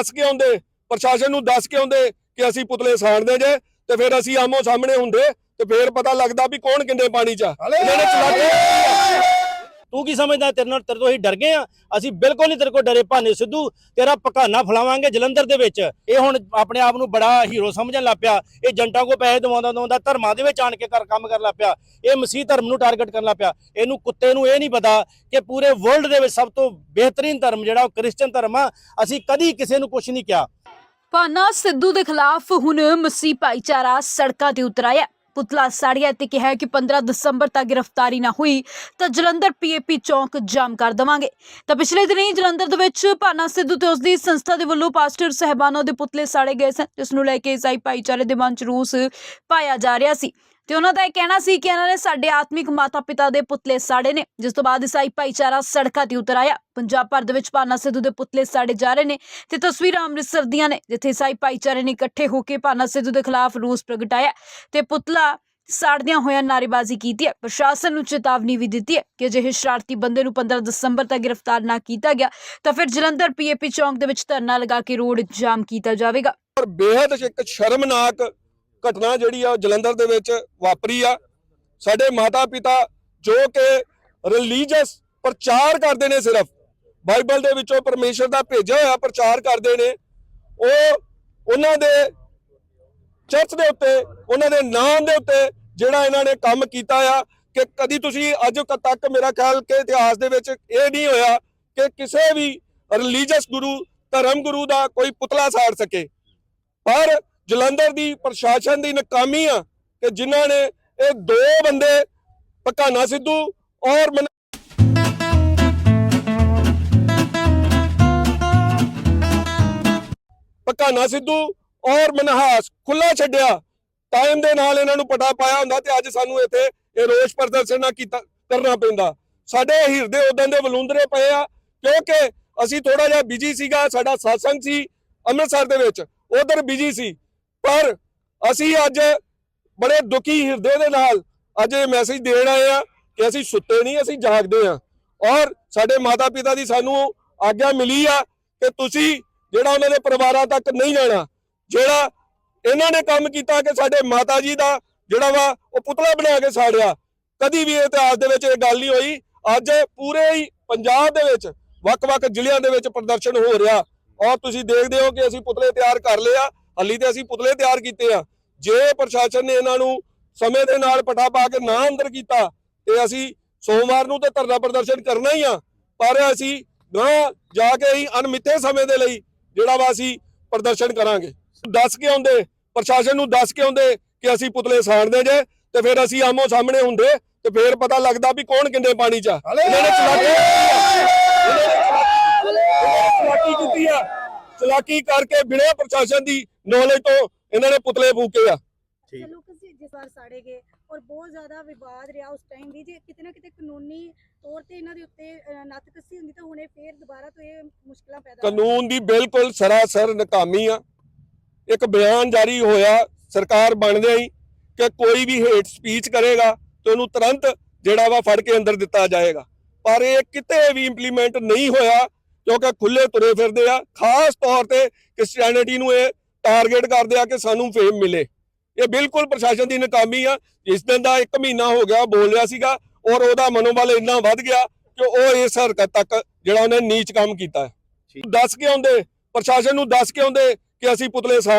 ਦੱਸ ਕੇ ਆਉਂਦੇ ਪ੍ਰਸ਼ਾਸਨ ਨੂੰ ਦੱਸ ਕੇ ਆਉਂਦੇ ਕਿ ਅਸੀਂ ਪੁਤਲੇ ਸਾੜਦੇ ਜੇ ਤੇ ਫਿਰ ਅਸੀਂ ਆਮੋ ਸਾਹਮਣੇ ਹੁੰਦੇ ਤੇ ਫਿਰ ਪਤਾ ਲੱਗਦਾ ਵੀ ਕੌਣ ਕਿੰਨੇ ਪਾਣੀ 'ਚ ਆ। ਇਹਨਾਂ ਨੇ ਚਲਾਕੀ ਤੂੰ ਕੀ ਸਮਝਦਾ ਤੇਰੇ ਨਾਲ, ਤੇਰੇ ਤੋਂ ਅਸੀਂ ਡਰ ਗਏ ਆ ਅਸੀਂ ਬਿਲਕੁਲ ਨਹੀਂ ਤੇਰੇ ਕੋਲ ਡਰੇ ਭਾਨੇ ਸਿੱਧੂ। ਤੇਰਾ ਪਕਾਨਾ ਫਲਾਵਾਂਗੇ ਜਲੰਧਰ ਦੇ ਵਿੱਚ। ਇਹ ਹੁਣ ਆਪਣੇ ਆਪ ਨੂੰ ਬੜਾ ਹੀਰੋ ਸਮਝਣ ਲੱਗ ਪਿਆ। ਇਹ ਜੰਟਾਂ ਕੋ ਪੈਸੇ ਦਵਾਉਂਦਾ ਦਵਾਉਂਦਾ ਧਰਮਾਂ ਦੇ ਵਿੱਚ ਆਣ ਕੇ ਕਰ ਕੰਮ ਕਰਨ ਲੱਗ ਪਿਆ। ਇਹ ਮਸੀਹ ਧਰਮ ਨੂੰ ਟਾਰਗੇਟ ਕਰਨ ਲੱਗ ਪਿਆ। ਇਹਨੂੰ ਕੁੱਤੇ ਨੂੰ ਇਹ ਨਹੀਂ ਪਤਾ ਕਿ ਪੂਰੇ ਵਰਲਡ ਦੇ ਵਿੱਚ ਸਭ ਤੋਂ ਬਿਹਤਰੀਨ ਧਰਮ ਜਿਹੜਾ ਉਹ ਕ੍ਰਿਸਚੀਅਨ ਧਰਮ ਆ। ਅਸੀਂ ਕਦੀ ਕਿਸੇ ਨੂੰ ਕੁਝ ਨਹੀਂ ਕਿਹਾ। ਭਾਨਾ ਸਿੱਧੂ ਦੇ ਖਿਲਾਫ ਹੁਣ ਮਸੀਹ ਭਾਈਚਾਰਾ ਸੜਕਾਂ ਤੇ ਉਤਰ ਆਇਆ ਪੁਤਲਾ ਸਾੜਿਆ ਤੇ ਕਿਹਾ ਕਿ 15 ਦਸੰਬਰ ਤੱਕ ਗ੍ਰਿਫਤਾਰੀ ਨਾ ਹੋਈ ਤਾਂ ਜਲੰਧਰ ਪੀਏਪੀ ਚੌਂਕ ਜਾਮ ਕਰ ਦੇਵਾਂਗੇ। ਤਾਂ ਪਿਛਲੇ ਦਿਨੀ ਜਲੰਧਰ ਦੇ ਵਿੱਚ ਭਾਨਾ ਸਿੱਧੂ ਤੇ ਉਸਦੀ ਸੰਸਥਾ ਦੇ ਵੱਲੋਂ ਪਾਸਟਰ ਸਹਿਬਾਨਾਂ ਦੇ ਪੁਤਲੇ ਸਾੜੇ ਗਏ ਸਨ, ਜਿਸ ਨੂੰ ਲੈ ਕੇ ਈਸਾਈ ਭਾਈਚਾਰੇ ਦੇ ਮਨ ਚ ਰੂਸ ਪਾਇਆ ਜਾ ਰਿਹਾ ਸੀ। ਤੇ ਉਹਨਾਂ ਦਾ ਇਹ ਕਹਿਣਾ ਸੀ ਕਿ ਇਹਨਾਂ ਨੇ ਸਾਡੇ ਆਤਮਿਕ ਮਾਤਾ-ਪਿਤਾ ਦੇ ਪੁਤਲੇ ਸਾੜੇ ਨੇ। ਜਿਸ ਤੋਂ ਬਾਅਦ ਈਸਾਈ ਭਾਈਚਾਰਾ ਸੜਕਾਂ ਤੇ ਉਤਰ ਆਇਆ। ਪੰਜਾਬ ਭਰ ਦੇ ਵਿੱਚ ਭਾਨਾ ਸਿੱਧੂ ਦੇ ਪੁਤਲੇ ਸਾੜੇ ਜਾ ਰਹੇ ਨੇ ਤੇ ਤਸਵੀਰਾਂ ਅੰਮ੍ਰਿਤਸਰ ਦੀਆਂ ਨੇ, ਜਿੱਥੇ ਈਸਾਈ ਭਾਈਚਾਰੇ ਨੇ ਇਕੱਠੇ ਹੋ ਕੇ ਭਾਨਾ ਸਿੱਧੂ ਦੇ ਖਿਲਾਫ ਰੋਸ ਪ੍ਰਗਟਾਇਆ ਤੇ ਪੁਤਲਾ ਸਾੜਦਿਆਂ ਹੋਇਆਂ ਨਾਅਰੇਬਾਜ਼ੀ ਕੀਤੀ ਹੈ। ਪ੍ਰਸ਼ਾਸਨ ਨੂੰ ਚੇਤਾਵਨੀ ਵੀ ਦਿੱਤੀ ਹੈ ਕਿ ਜੇ ਸ਼ਰਾਰਤੀ ਬੰਦੇ ਨੂੰ 15 ਦਸੰਬਰ ਤੱਕ ਗ੍ਰਿਫਤਾਰ ਨਾ ਕੀਤਾ ਗਿਆ, ਤਾਂ ਫਿਰ ਜਲੰਧਰ ਪੀਏਪੀ ਚੌਂਕ ਦੇ ਵਿੱਚ ਧਰਨਾ ਲਗਾ ਕੇ ਰੋਡ ਜਾਮ ਕੀਤਾ ਜਾਵੇਗਾ। ਪਰ ਬੇहद ਇੱਕ ਸ਼ਰਮਨਾਕ ਘਟਨਾ ਜਿਹੜੀ ਆ ਉਹ ਜਲੰਧਰ ਦੇ ਵਿੱਚ ਵਾਪਰੀ ਆ। ਸਾਡੇ ਮਾਤਾ ਪਿਤਾ ਜੋ ਕਿ ਰਿਲੀਜੀਅਸ ਪ੍ਰਚਾਰ ਕਰਦੇ ਨੇ ਸਿਰਫ, ਬਾਈਬਲ ਦੇ ਵਿੱਚੋਂ ਪਰਮੇਸ਼ਰ ਦਾ ਭੇਜਿਆ ਹੋਇਆ ਪ੍ਰਚਾਰ ਕਰਦੇ ਨੇ, ਉਹ ਉਹਨਾਂ ਦੇ ਚਰਚ ਦੇ ਉੱਤੇ, ਉਹਨਾਂ ਦੇ ਨਾਮ ਦੇ ਉੱਤੇ ਜਿਹੜਾ ਇਹਨਾਂ ਨੇ ਕੰਮ ਕੀਤਾ ਆ ਕਿ ਕਦੀ ਤੁਸੀਂ ਅੱਜ ਤੱਕ ਮੇਰਾ ਖਿਆਲ ਕਿ ਇਤਿਹਾਸ ਦੇ ਵਿੱਚ ਇਹ ਨਹੀਂ ਹੋਇਆ ਕਿ ਕਿਸੇ ਵੀ ਰਿਲੀਜੀਅਸ ਗੁਰੂ, ਧਰਮ ਗੁਰੂ ਦਾ ਕੋਈ ਪੁਤਲਾ ਸਾੜ ਸਕੇ। ਪਰ ਜਲੰਧਰ ਦੀ ਪ੍ਰਸ਼ਾਸਨ ਦੀ ਨਾਕਾਮੀ ਆ ਕਿ ਜਿਨ੍ਹਾਂ ਨੇ ਇਹ ਦੋ ਬੰਦੇ, ਪਕਾਨਾ ਸਿੱਧੂ ਔਰ ਮਨ- ਪਕਾਨਾ ਸਿੱਧੂ ਔਰ ਮਨਹਾਸ ਖੁੱਲਾ ਛੱਡਿਆ। ਟਾਈਮ ਦੇ ਨਾਲ ਇਹਨਾਂ ਨੂੰ ਪਟਾ ਪਾਇਆ ਹੁੰਦਾ ਤੇ ਅੱਜ ਸਾਨੂੰ ਇੱਥੇ ਇਹ ਰੋਸ ਪ੍ਰਦਰਸ਼ਨ ਨਾ ਕੀਤਾ ਕਰਨਾ ਪੈਂਦਾ। ਸਾਡੇ ਹਿਰਦੇ ਉਦੋਂ ਦੇ ਵਲੂੰਦਰੇ ਪਏ ਆ, ਕਿਉਂਕਿ ਅਸੀਂ ਥੋੜਾ ਜਿਹਾ ਬਿਜ਼ੀ ਸੀਗਾ, ਸਾਡਾ satsang ਸੀ ਅੰਮ੍ਰਿਤਸਰ ਦੇ ਵਿੱਚ। ਉਧਰ ਬਿਜ਼ੀ ਸੀ। ਪਰ ਅਸੀਂ ਅੱਜ ਬੜੇ ਦੁਖੀ ਹਿਰਦੇ ਦੇ ਨਾਲ ਅੱਜ ਇਹ ਮੈਸੇਜ ਦੇਣ ਆਏ ਆ ਕਿ ਅਸੀਂ ਸੁੱਤੇ ਨਹੀਂ, ਅਸੀਂ ਜਾਗਦੇ ਆ ਔਰ ਸਾਡੇ ਮਾਤਾ ਪਿਤਾ ਦੀ ਸਾਨੂੰ ਆਗਿਆ ਮਿਲੀ ਆ ਕਿ ਤੁਸੀਂ ਜਿਹੜਾ ਉਹਨਾਂ ਦੇ ਪਰਿਵਾਰਾਂ ਤੱਕ ਨਹੀਂ ਜਾਣਾ ਜਿਹੜਾ ਇਹਨਾਂ ਨੇ ਕੰਮ ਕੀਤਾ ਕਿ ਸਾਡੇ ਮਾਤਾ ਜੀ ਦਾ ਜਿਹੜਾ ਵਾ ਉਹ ਪੁਤਲਾ ਬਣਾ ਕੇ ਸਾੜਿਆ, ਕਦੀ ਵੀ ਇਤਿਹਾਸ ਦੇ ਵਿੱਚ ਇਹ ਗੱਲ ਨਹੀਂ ਹੋਈ। ਅੱਜ ਪੂਰੇ ਹੀ ਪੰਜਾਬ ਦੇ ਵਿੱਚ, ਵੱਖ-ਵੱਖ ਜ਼ਿਲ੍ਹਿਆਂ ਦੇ ਵਿੱਚ ਪ੍ਰਦਰਸ਼ਨ ਹੋ ਰਿਹਾ। ਔਰ ਤੁਸੀਂ ਦੇਖਦੇ ਹੋ ਕਿ ਅਸੀਂ ਪੁਤਲੇ ਤਿਆਰ ਕਰ ਲਏ ਆ। ਹੱਲੀ ਤੇ ਅਸੀਂ ਪੁਤਲੇ ਤਿਆਰ ਕੀਤੇ ਆ। ਜੇ ਪ੍ਰਸ਼ਾਸਨ ਨੇ ਇਹਨਾਂ ਨੂੰ ਸਮੇਂ ਦੇ ਨਾਲ ਪਟਾ ਪਾ ਕੇ ਨਾ ਅੰਦਰ ਕੀਤਾ, ਤੇ ਅਸੀਂ ਸੋਮਵਾਰ ਨੂੰ ਤੇ ਧਰਨਾ ਪ੍ਰਦਰਸ਼ਨ ਕਰਨਾ ਹੀ ਆ। ਪਰ ਅਸੀਂ ਗਾਂ ਜਾ ਕੇ ਹੀ ਅਨਮਿੱਥੇ ਸਮੇਂ ਦੇ ਲਈ ਜਿਹੜਾ ਵਾ ਅਸੀਂ ਪ੍ਰਦਰਸ਼ਨ ਕਰਾਂਗੇ। ਦੱਸ ਕੇ ਆਉਂਦੇ, ਪ੍ਰਸ਼ਾਸਨ ਨੂੰ ਦੱਸ ਕੇ ਆਉਂਦੇ ਕਿ ਅਸੀਂ ਪੁਤਲੇ ਸਾੜਦੇ ਜੇ, ਤੇ ਫਿਰ ਅਸੀਂ ਆਮੋ ਸਾਹਮਣੇ ਹੁੰਦੇ, ਤੇ ਫਿਰ ਪਤਾ ਲੱਗਦਾ ਵੀ ਕੌਣ ਕਿੰਨੇ ਪਾਣੀ 'ਚ ਇਹਨਾਂ ਨੇ ਚਲਾਕੀ ਕੀਤੀ ਆ। ਚਲਾਕੀ ਕਰਕੇ ਬਿਨਾਂ ਪ੍ਰਸ਼ਾਸਨ ਦੀ ਨੌਲੇਜ ਤੋਂ ਇਹਨਾਂ ਨੇ ਪੁਤਲੇ ਫੂਕੇ ਆ। ਠੀਕ ਲੋਕ ਸੀ ਜਿਸ ਵਾਰ ਸਾੜੇ ਗਏ ਔਰ ਬਹੁਤ ਜ਼ਿਆਦਾ ਵਿਵਾਦ ਰਿਹਾ ਉਸ ਟਾਈਮ ਵੀ ਜੇ ਕਿਤੇ ਨਾ ਕਿਤੇ ਕਾਨੂੰਨੀ ਤੌਰ ਤੇ ਇਹਨਾਂ ਦੇ ਉੱਤੇ ਅਹ, ਨੱਥ ਕੱਸੀ ਹੁੰਦੀ ਤਾਂ ਹੁਣੇ ਫੇਰ ਦੁਬਾਰਾ ਤੋਂ ਇਹ ਮੁਸ਼ਕਲਾਂ ਪੈਦਾ ਹੋ ਕਾਨੂੰਨ ਦੀ ਬਿਲਕੁਲ ਸਰਾਸਰ ਨਾਕਾਮੀ ਆ। ਇੱਕ ਬਿਆਨ ਜਾਰੀ ਹੋਇਆ ਸਰਕਾਰ ਬਣਦੇ ਹੀ ਕਿ ਕੋਈ ਵੀ ਹੇਟ ਸਪੀਚ ਕਰੇਗਾ ਤੇ ਉਹਨੂੰ ਤੁਰੰਤ ਜਿਹੜਾ ਵਾ ਫੜ ਕੇ ਅੰਦਰ ਦਿੱਤਾ ਜਾਏਗਾ। ਪਰ ਇਹ ਕਿਤੇ ਵੀ ਇੰਪਲੀਮੈਂਟ ਨਹੀਂ ਹੋਇਆ। ਕਿਉਂਕਿ ਖੁੱਲੇ ਤੁਰੇ ਫਿਰਦੇ ਆ ਖਾਸ ਤੌਰ ਤੇ ਕ੍ਰਿਸਚੀਅਨਿਟੀ ਨੂੰ ਇਹ ਟਾਰਗੇਟ ਕਰਦੇ ਆ ਕਿ ਸਾਨੂੰ ਫੇਮ ਮਿਲੇ। ਇਹ ਬਿਲਕੁਲ ਪ੍ਰਸ਼ਾਸਨ ਦੀ ਨਾਕਾਮੀ ਆ। ਇਸ ਦਿਨ ਦਾ 1 ਮਹੀਨਾ ਹੋ ਗਿਆ ਬੋਲ ਰਿਹਾ ਸੀਗਾ ਔਰ ਉਹਦਾ ਮਨੋਬਲ ਇੰਨਾ ਵੱਧ ਗਿਆ ਕਿ ਉਹ ਇਸ ਹਰਕਤ ਤੱਕ ਜਿਹੜਾ ਉਹਨੇ ਨੀਚ ਕੰਮ ਕੀਤਾ। ਦੱਸ ਕੇ ਆਉਂਦੇ ਪ੍ਰਸ਼ਾਸਨ ਨੂੰ ਦੱਸ ਕੇ ਆਉਂਦੇ ਕਿ ਅਸੀਂ ਪੁਤਲੇ ਸਾੜ